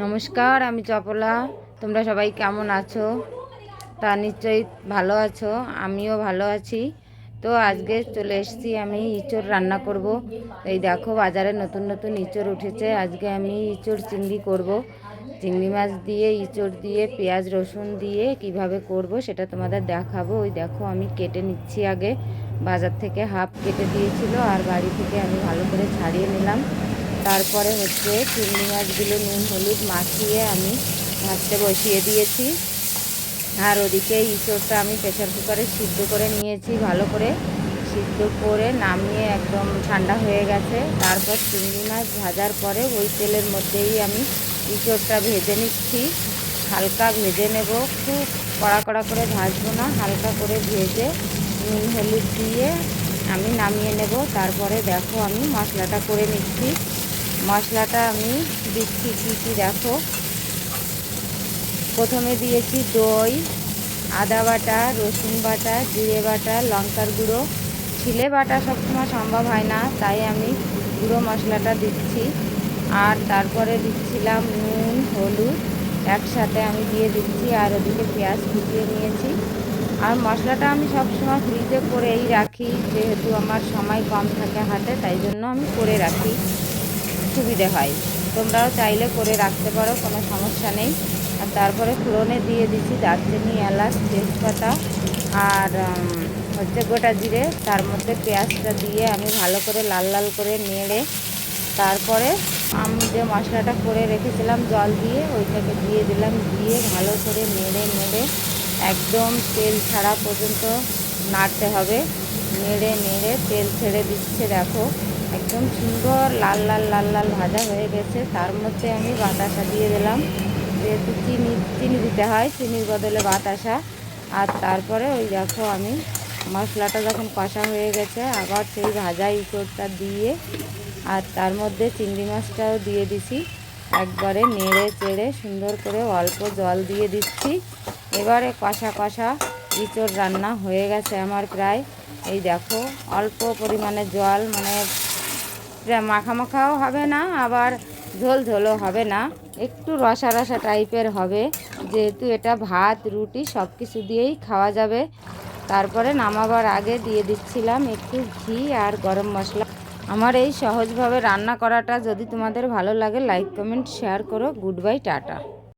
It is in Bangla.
নমস্কার, আমি চপলা। তোমরা সবাই কেমন আছো? তা নিশ্চয়ই ভালো আছো, আমিও ভালো আছি। তো আজকে চলে এসেছি আমি ইঁচড় রান্না করব। এই দেখো, বাজারে নতুন নতুন ইঁচড় উঠেছে। আজকে আমি ইঁচড় চিংড়ি করব। চিংড়ি মাছ দিয়ে, ইঁচড় দিয়ে, পেঁয়াজ, রসুন দিয়ে কীভাবে করব সেটা তোমাদের দেখাবো। ওই দেখো, আমি কেটে নিচ্ছি আগে। বাজার থেকে হাফ কেটে দিয়েছিল, আর বাড়ি থেকে আমি ভালো করে ছাড়িয়ে নিলাম। তারপরে হচ্ছে চিংড়ি মাছগুলো নুন, হলুদ মাখিয়ে আমি ভাজতে বসিয়ে দিয়েছি। আর ওদিকে ইঁচড়টা আমি প্রেশার কুকারে সিদ্ধ করে নিয়েছি, ভালো করে সিদ্ধ করে নামিয়ে একদম ঠান্ডা হয়ে গেছে। তারপর চিংড়ি মাছ ভাজার পরে ওই তেলের মধ্যেই আমি ইঁচড়টা ভেজে নিচ্ছি। হালকা ভেজে নেব, খুব কড়া কড়া করে ভাজবো না, হালকা করে ভেজে নুন, হলুদ দিয়ে আমি নামিয়ে নেব। তারপরে দেখো আমি মশলাটা করে নিচ্ছি। মশলাটা আমি দিচ্ছি, কী কী দেখো। প্রথমে দিয়েছি দই, আদা বাটা, রসুন বাটা, জিরে বাটা, লঙ্কার গুঁড়ো। ছিলে বাটা সবসময় সম্ভব হয় না, তাই আমি গুঁড়ো মশলাটা দিচ্ছি। আর তারপরে দিচ্ছিলাম নুন, হলুদ। একসাথে আমি দিয়ে দিচ্ছি, আর ওদিকে পেঁয়াজ কুচিয়ে নিয়েছি। আর মশলাটা আমি সবসময় ফ্রিজে করেই রাখি, যেহেতু আমার সময় কম থাকে হাতে, তাই জন্য আমি করে রাখি। সুবিধে হয়। তোমরাও চাইলে করে রাখতে পারো, কোনো সমস্যা নেই। আর তারপরে ফোড়নে দিয়ে দিচ্ছি দারচিনি, এলাচ, তেজপাতা আর হচ্ছে গোটা জিরে। তার মধ্যে পেঁয়াজটা দিয়ে আমি ভালো করে লাল লাল করে নেড়ে তারপরে আমি যে মশলাটা করে রেখেছিলাম জল দিয়ে, ওইটাকে দিয়ে দিলাম। দিয়ে ভালো করে নেড়ে নেড়ে একদম তেল ছাড়া পর্যন্ত নাড়তে হবে। নেড়ে নেড়ে তেল ছেড়ে দিচ্ছে, দেখো। একদম সুন্দর লাল লাল লাল লাল ভাজা হয়ে গেছে। তার মধ্যে আমি বাতাসা দিয়ে দিলাম। যেহেতু চিনি চিনি দিতে হয়, চিনির বদলে বাতাসা। আর তারপরে ওই দেখো আমি মশলাটা যখন কষা হয়ে গেছে, আবার সেই ভাজা ইঁচড়টা দিয়ে আর তার মধ্যে চিংড়ি মাছটাও দিয়ে দিছি। একবারে নেড়ে চেড়ে সুন্দর করে অল্প জল দিয়ে দিচ্ছি। এবারে কষা কষা ইঁচড় রান্না হয়ে গেছে আমার প্রায়। এই দেখো, অল্প পরিমাণে জল মানে মাখা মাখাও হবে না, আবার ঝোল ঝোলও হবে না। একটু রসা রসা টাইপের হবে। যেহেতু এটা ভাত, রুটি সব কিছু দিয়েই খাওয়া যাবে। তারপরে নামাবার আগে দিয়ে দিচ্ছিলাম একটু ঘি আর গরম মশলা। আমার এই সহজভাবে রান্না করাটা যদি তোমাদের ভালো লাগে লাইক কমেন্ট শেয়ার করো। Good bye ta ta.